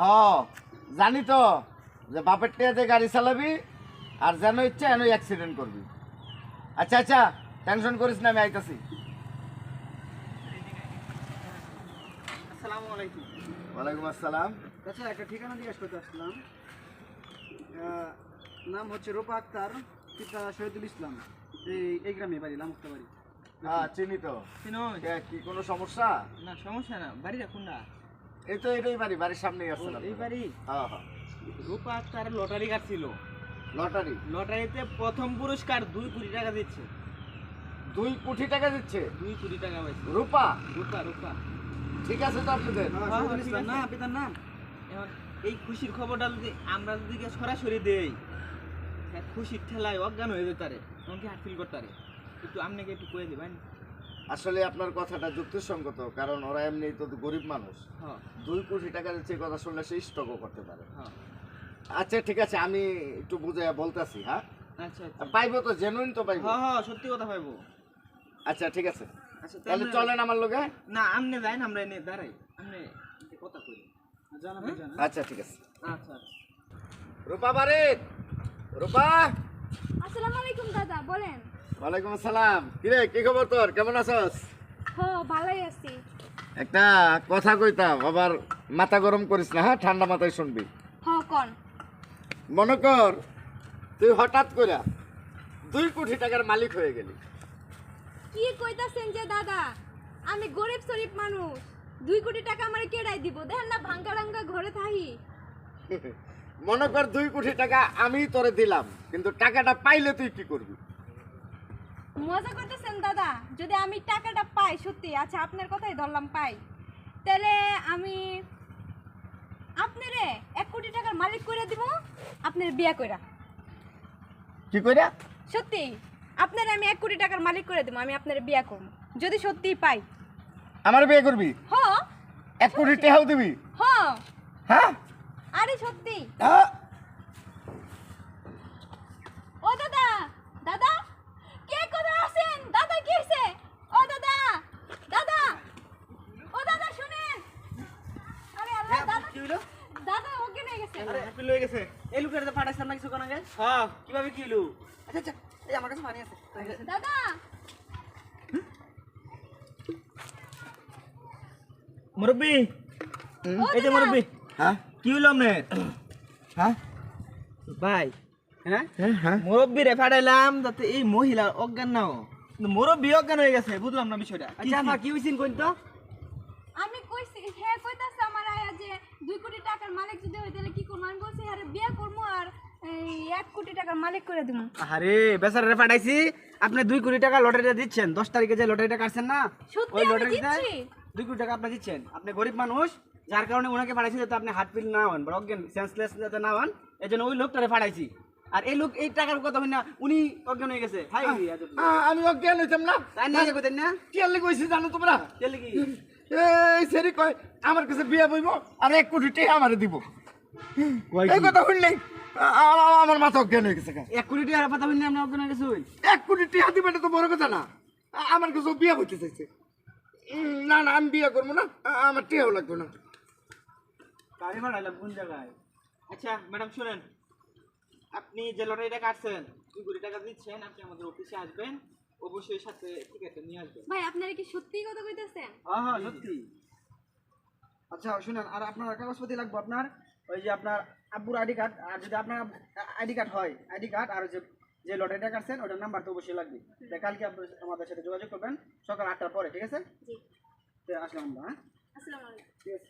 হ জানি তো যে বাপের টেয়াতে গাড়ি চালাবি আর যেন ইচ্ছা এন অ্যাক্সিডেন্ট করবি। আচ্ছা আচ্ছা টেনশন করিস না আমি আইতাছি। আসসালামু আলাইকুম। ওয়ালাইকুম আসসালাম। আচ্ছা একটা ঠিকানা জিজ্ঞেস করতে আসলাম। নাম হচ্ছে রূপা আক্তার পিতা শহীদুল ইসলাম। এই এই গ্রামে বাড়ি লামুক্তা বাড়ি। হ্যাঁ চিনি তো। চিনো কি কোনো সমস্যা? না সমস্যা না বাড়ি রাখুন না এই তো এটাই বাড়ি বাড়ির সামনেই আসছে এই বাড়ি? হ্যাঁ হ্যাঁ। রূপা আক্তার লটারি কাটছিল। লটারি? লটারিতে প্রথম পুরস্কার দুই কোটি টাকা দিচ্ছে। দুই কোটি টাকা দিচ্ছে? দুই কোটি টাকা পাইছে। রূপা? রূপা রূপা। ঠিক আছে তো আপনাদের হ্যাঁ, হ্যাঁ, আছে। না পিতার নাম। এখন এই খুশির খবরটা যদি আমরা যদি সরাসরি দেই হ্যাঁ, খুশির ঠেলায় অজ্ঞান হয়ে যেতে পারে এমনকি হার্ট ফিল করতে পারে একটু আপনাকে একটু কয়ে দিবেন। আসলে আপনার কথাটা যুক্তিসঙ্গত কারণ ওরা এমনি তো গরিব মানুষ। হ্যাঁ। দুই কোটি টাকার এই কথা শুনলে সে স্টকও করতে পারে। হ্যাঁ। আচ্ছা ঠিক আছে আমি একটু বুঝে বলতেছি হ্যাঁ? আচ্ছা আচ্ছা। পাইবো তো জেনুইন তো পাইবো? হ্যাঁ হ্যাঁ সত্যি কথা পাইবো। আচ্ছা ঠিক আছে। আচ্ছা তাহলে চলেন আমার লোকে না আমনে যাই আমরা এনে দাঁড়াই। আমনে কথা কই। জানা আচ্ছা ঠিক আছে। আচ্ছা আচ্ছা। রূপা বারে রূপা! আসসালামু আলাইকুম দাদা বলেন। ওয়ালাইকুম আসসালাম। কিরে কি খবর তোর? কেমন আছস? হ ভালোই আছি। একটা কথা কইতাম আবার মাথা গরম করিস না হ্যাঁ? ঠান্ডা মাথায় শুনবি। হ কন? মনে কর তুই হঠাৎ করে দুই কোটি টাকার মালিক হয়ে গেলি। কি কইতাছেন যে দাদা? আমি গরিব শরীফ মানুষ। দুই কোটি টাকা আমার কেড়াই দিব? দেখেন না ভাঙ্গা রাঙ্গা ঘরে থাহি। মনে কর দুই কোটি টাকা আমি তোরে দিলাম কিন্তু টাকাটা পাইলে তুই কি করবি? মজা করতেছেন দাদা? যদি আমি টাকাটা পাই সত্যি আচ্ছা আপনার কথাই ধরলাম পাই। তাহলে আমি আপনারে এক কোটি টাকার মালিক করে দিব আপনার বিয়া কইরা। কি কইরা? সত্যি আপনারে আমি এক কোটি টাকার মালিক করে দিব আমি আপনার বিয়া করব। যদি সত্যি পাই। আমার বিয়ে করবি? হ এক কোটি টাকাও দিবি? হ হ্যাঁ? আরে সত্যি। হ্যাঁ? ও দাদা দাদা কে কোথায় আছেন দাদা কি হয়েছে ও দাদা দাদা ও দাদা শুনেন আরে আল্লাহ দাদা কি হইল দাদা ওকে হ্যাপি লয়ে গেছে। এই লোকের তো পাঠাইছিলাম না কিছু কোন আগে হ্যাঁ কীভাবে কি হইল আচ্ছা আচ্ছা এই আমার কাছে পানি আছে। দাদা! মুরব্বি এই যে মুরব্বি হ্যাঁ কি হ্যাঁ ভাই হ্যাঁ? মুরব্বি রে ফাটাইলাম যাতে এই মহিলা অজ্ঞান না হোক। মুরব্বি অজ্ঞান হয়ে গেছে বুঝলাম না বিষয়টা। কি- আচ্ছা কি হইছিন কোন তো? আমি কইছি হ্যাঁ কইতাছে আমার আয়া যে দুই কোটি টাকার মালিক যদি হই তাহলে কি করব? আমি বলছি আরে বিয়া করব আর এই এক কোটি টাকার মালিক করে দিব। আরে বেচারে পাঠাইছি আপনি দুই কোটি টাকা লটারিটা দিচ্ছেন। দশ তারিখে যে লটারিটা কাটছেন না ওই লটারিতে দিচ্ছি? দুই কোটি টাকা আপনি দিচ্ছেন। আপনি গরিব মানুষ যার কারণে ওনাকে পাঠাইছি যাতে আপনি হার্ট ফিল না হন বা অজ্ঞান সেন্সলেস যাতে না হন এই জন্য ওই লোকটারে পাঠাইছি। আর এই লোক এই টাকার কথা হই না উনি অজ্ঞান হয়ে গেছে। হাই আমি অজ্ঞান হইতাম না। তাই না? কইতেন না কি আল্লি কইছি জানো তোমরা? তেলে কি? এই সেরি কয় আমার কাছে বিয়ে বইব আর এক কোটি টাকা আমারে দিব। এই কথা শুনলেই আমার মাথা অজ্ঞান হয়ে গেছে এক কোটি টাকার কথা হইনি আপনি অজ্ঞান হয়ে গেছে এক কোটি টাকা দিবে এটা তো বড় কথা না। আমার কাছে বিয়ে হইতে চাইছে। না না আমি বিয়ে করব না। আমার টিয়াও লাগবে না। গাড়ি ভাড়াইলাম কোন জায়গায়? আচ্ছা ম্যাডাম শুনেন। আপনি যে লটারিটা কাটছেন দুই কোটি টাকা দিচ্ছেন? আপনি আমাদের অফিসে আসবেন। অবশ্যই সাথে ঠিক আছে নিয়ে আসবেন। ভাই আপনারা কি সত্যি কথা কইতাছেন? হ্যাঁ হ্যাঁ সত্যি। আচ্ছা শুনেন আর আপনার কাগজপাতি লাগবে আপনার? ওই যে আপনার আব্বুর আইডি কার্ড আর যদি আপনার আইডি কার্ড হয় আইডি কার্ড আর যে যে লটারিটা কাটছেন ওটার নাম্বার তো অবশ্যই লাগবে। কালকে আপনি আমাদের সাথে যোগাযোগ করবেন সকাল আটটার পরে ঠিক আছে? আসলাম আমরা হ্যাঁ? আসসালামু আলাইকুম। ঠিক আছে।